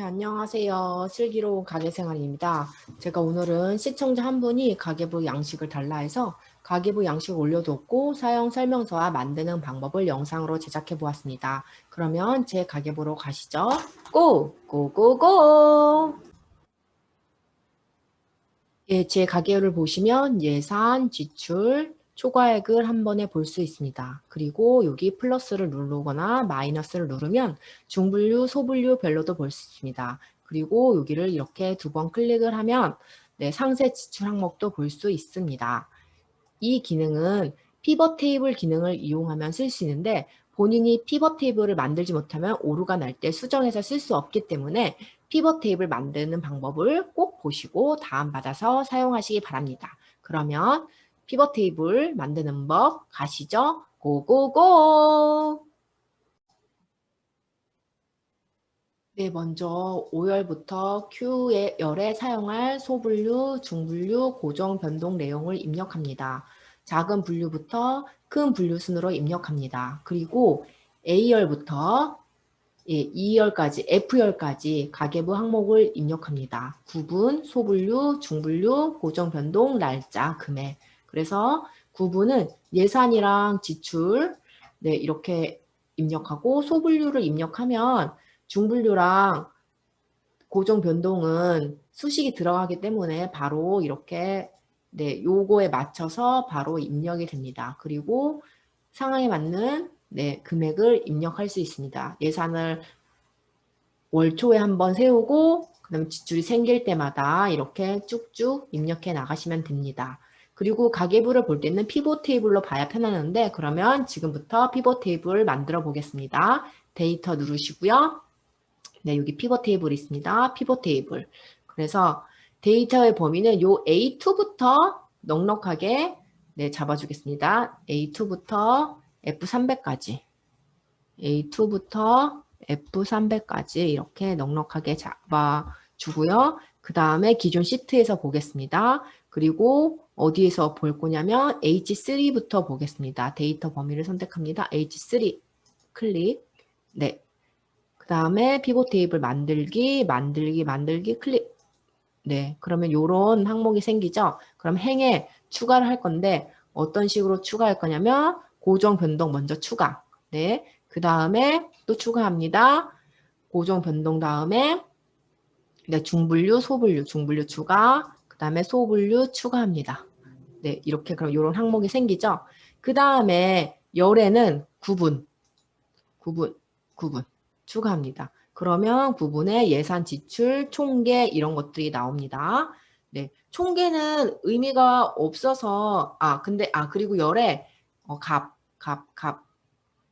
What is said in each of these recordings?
네, 안녕하세요. 슬기로운 가게생활입니다. 제가 오늘은 시청자 한 분이 가계부 양식을 달라 해서 가계부 양식을 올려뒀고 사용 설명서와 만드는 방법을 영상으로 제작해 보았습니다. 그러면 제 가계부로 가시죠. 고! 고고고! 예, 제 가계부를 보시면 예산, 지출, 초과액을 한 번에 볼 수 있습니다. 그리고 여기 플러스를 누르거나 마이너스를 누르면 중분류, 소분류 별로도 볼 수 있습니다. 그리고 여기를 이렇게 두 번 클릭을 하면 네, 상세 지출 항목도 볼 수 있습니다. 이 기능은 피벗 테이블 기능을 이용하면 쓸 수 있는데 본인이 피벗 테이블을 만들지 못하면 오류가 날 때 수정해서 쓸 수 없기 때문에 피벗 테이블 만드는 방법을 꼭 보시고 다운받아서 사용하시기 바랍니다. 그러면 피벗 테이블 만드는 법 가시죠. 고고고! 네, 먼저 5열부터 Q열에 사용할 소분류, 중분류, 고정 변동 내용을 입력합니다. 작은 분류부터 큰 분류 순으로 입력합니다. 그리고 A열부터 예, 2열까지, F열까지 가계부 항목을 입력합니다. 구분, 소분류, 중분류, 고정 변동, 날짜, 금액. 그래서 구분은 예산이랑 지출 네, 이렇게 입력하고 소분류를 입력하면 중분류랑 고정 변동은 수식이 들어가기 때문에 바로 이렇게 네, 요거에 맞춰서 바로 입력이 됩니다. 그리고 상황에 맞는 네, 금액을 입력할 수 있습니다. 예산을 월 초에 한번 세우고 그다음에 지출이 생길 때마다 이렇게 쭉쭉 입력해 나가시면 됩니다. 그리고 가계부를 볼 때는 피벗 테이블로 봐야 편하는데 그러면 지금부터 피벗 테이블 만들어 보겠습니다. 데이터 누르시고요. 네, 여기 피벗 테이블 있습니다. 피벗 테이블. 그래서 데이터의 범위는 요 A2부터 넉넉하게 네, 잡아주겠습니다. A2부터 F300까지. A2부터 F300까지 이렇게 넉넉하게 잡아 주고요. 그 다음에 기존 시트에서 보겠습니다. 그리고 어디에서 볼 거냐면 H3부터 보겠습니다. 데이터 범위를 선택합니다. H3 클릭. 네. 그 다음에 피봇 테이블 만들기, 만들기, 만들기 클릭. 네. 그러면 이런 항목이 생기죠. 그럼 행에 추가를 할 건데 어떤 식으로 추가할 거냐면 고정 변동 먼저 추가. 네. 그 다음에 또 추가합니다. 고정 변동 다음에 네, 중분류, 소분류, 중분류 추가, 그 다음에 소분류 추가합니다. 네, 이렇게 그럼 이런 항목이 생기죠. 그 다음에 열에는 구분, 구분, 구분 추가합니다. 그러면 구분에 예산 지출, 총계 이런 것들이 나옵니다. 네, 총계는 의미가 없어서 아 근데 아 그리고 열에 어, 값, 값, 값,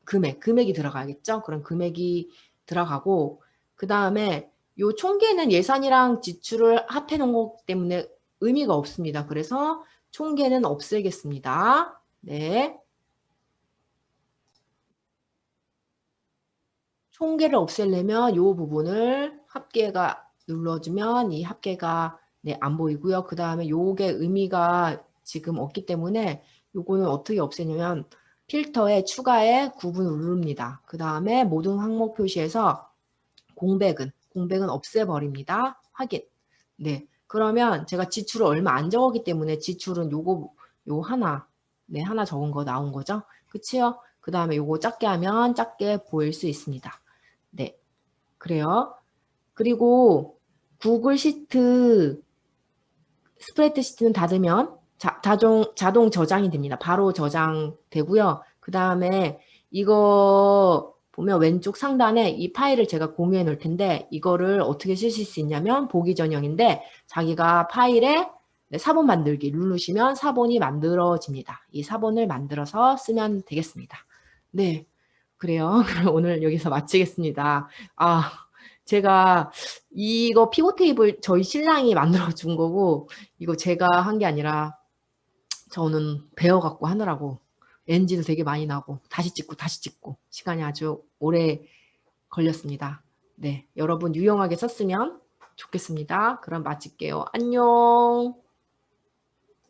금액, 금액이 들어가겠죠. 그럼 금액이 들어가고 그 다음에 요 총계는 예산이랑 지출을 합해 놓은 것 때문에 의미가 없습니다. 그래서 총계는 없애겠습니다. 네. 총계를 없애려면 이 부분을 합계가 눌러주면 이 합계가 네, 안 보이고요. 그 다음에 요게 의미가 지금 없기 때문에 요거는 어떻게 없애냐면 필터에 추가에 구분을 누릅니다. 그 다음에 모든 항목 표시에서 공백은 공백은 없애버립니다. 확인. 네. 그러면 제가 지출을 얼마 안 적었기 때문에 지출은 요거 요 하나 네 하나 적은 거 나온 거죠. 그치요? 그 다음에 요거 작게 하면 작게 보일 수 있습니다. 네. 그래요. 그리고 구글 시트 스프레드 시트는 닫으면 자, 자동, 자동 저장이 됩니다. 바로 저장되고요. 그 다음에 이거 보면 왼쪽 상단에 이 파일을 제가 공유해 놓을 텐데 이거를 어떻게 쓰실 수 있냐면 보기 전형인데 자기가 파일에 네, 사본 만들기 누르시면 사본이 만들어집니다. 이 사본을 만들어서 쓰면 되겠습니다. 네, 그래요. 그럼 오늘 여기서 마치겠습니다. 아, 제가 이거 피고 테이블 저희 신랑이 만들어 준 거고 이거 제가 한 게 아니라 저는 배워갖고 하느라고 NG도 되게 많이 나고 다시 찍고 다시 찍고 시간이 아주 오래 걸렸습니다. 네, 여러분 유용하게 썼으면 좋겠습니다. 그럼 마칠게요. 안녕.